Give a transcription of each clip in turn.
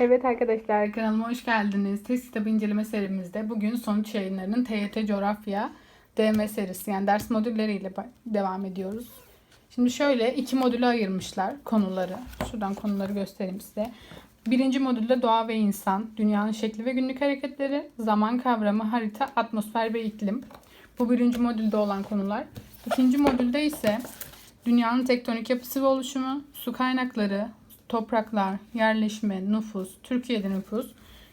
Evet arkadaşlar kanalıma hoş geldiniz. Test kitabı inceleme serimizde bugün sonuç yayınlarının TYT Coğrafya DM serisi yani ders modülleriyle devam ediyoruz. Şimdi şöyle iki modüle ayırmışlar konuları. Şuradan konuları göstereyim size. Birinci modülde doğa ve insan, dünyanın şekli ve günlük hareketleri, zaman kavramı, harita, atmosfer ve iklim. Bu birinci modülde olan konular. İkinci modülde ise dünyanın tektonik yapısı ve oluşumu, su kaynakları, topraklar, yerleşme, nüfus, Türkiye'de nüfus,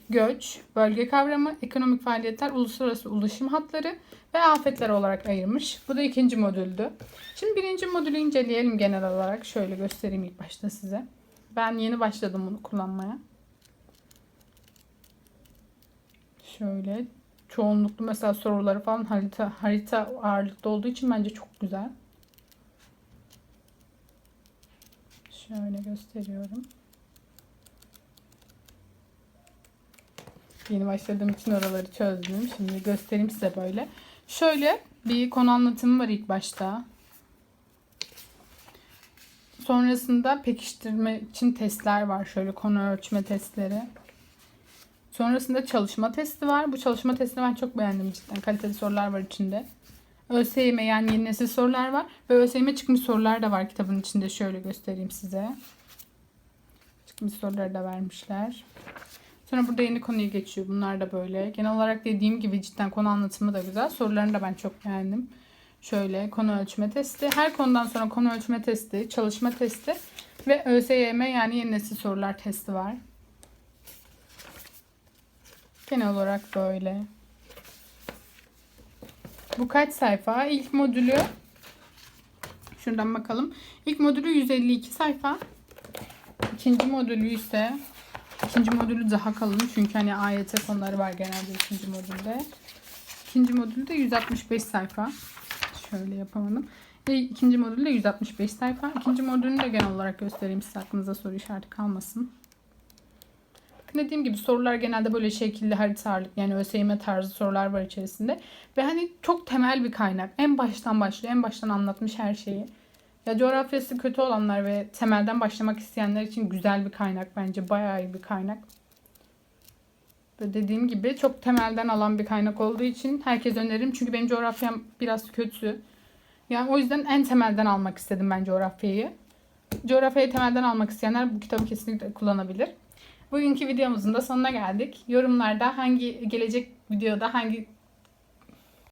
göç, bölge kavramı, ekonomik faaliyetler, uluslararası ulaşım hatları ve afetler olarak ayırmış. Bu da ikinci modüldü. Şimdi birinci modülü inceleyelim genel olarak. Şöyle göstereyim ilk başta size. Ben yeni başladım bunu kullanmaya. Şöyle çoğunluklu mesela soruları falan harita harita ağırlıkta olduğu için bence çok güzel. Şöyle gösteriyorum. Yeni başladığım için oraları çözdüm. Şimdi göstereyim size böyle. Şöyle bir konu anlatımı var ilk başta. Sonrasında pekiştirme için testler var. Şöyle konu ölçme testleri. Sonrasında çalışma testi var. Bu çalışma testini ben çok beğendim cidden. Kaliteli sorular var içinde. ÖSYM yani yeni nesil sorular var. Ve ÖSYM çıkmış sorular da var kitabın içinde. Şöyle göstereyim size. Çıkmış soruları da vermişler. Sonra burada yeni konuya geçiyor. Bunlar da böyle. Genel olarak dediğim gibi cidden konu anlatımı da güzel. Sorularını da ben çok beğendim. Şöyle konu ölçme testi. Her konudan sonra konu ölçme testi, çalışma testi ve ÖSYM yani yeni nesil sorular testi var. Genel olarak böyle. Bu kaç sayfa? İlk modülü şuradan bakalım. İlk modülü 152 sayfa. İkinci modülü ise ikinci modülü daha kalın çünkü hani AYT konuları var genelde ikinci modülde. İkinci modülde 165 sayfa. Şöyle yapamadım. Ve ikinci modülde 165 sayfa. İkinci modülünü de genel olarak göstereyim size aklınıza soru işareti kalmasın. Dediğim gibi sorular genelde böyle şekilli harita ağırlık yani ÖSYM tarzı sorular var içerisinde. Ve hani çok temel bir kaynak. En baştan başlıyor. En baştan anlatmış her şeyi. Ya coğrafyası kötü olanlar ve temelden başlamak isteyenler için güzel bir kaynak bence. Bayağı iyi bir kaynak. Ve dediğim gibi çok temelden alan bir kaynak olduğu için herkes öneririm. Çünkü benim coğrafyam biraz kötü. Yani o yüzden en temelden almak istedim ben coğrafyayı. Coğrafyayı temelden almak isteyenler bu kitabı kesinlikle kullanabilir. Bugünkü videomuzun da sonuna geldik. Yorumlarda hangi gelecek videoda hangi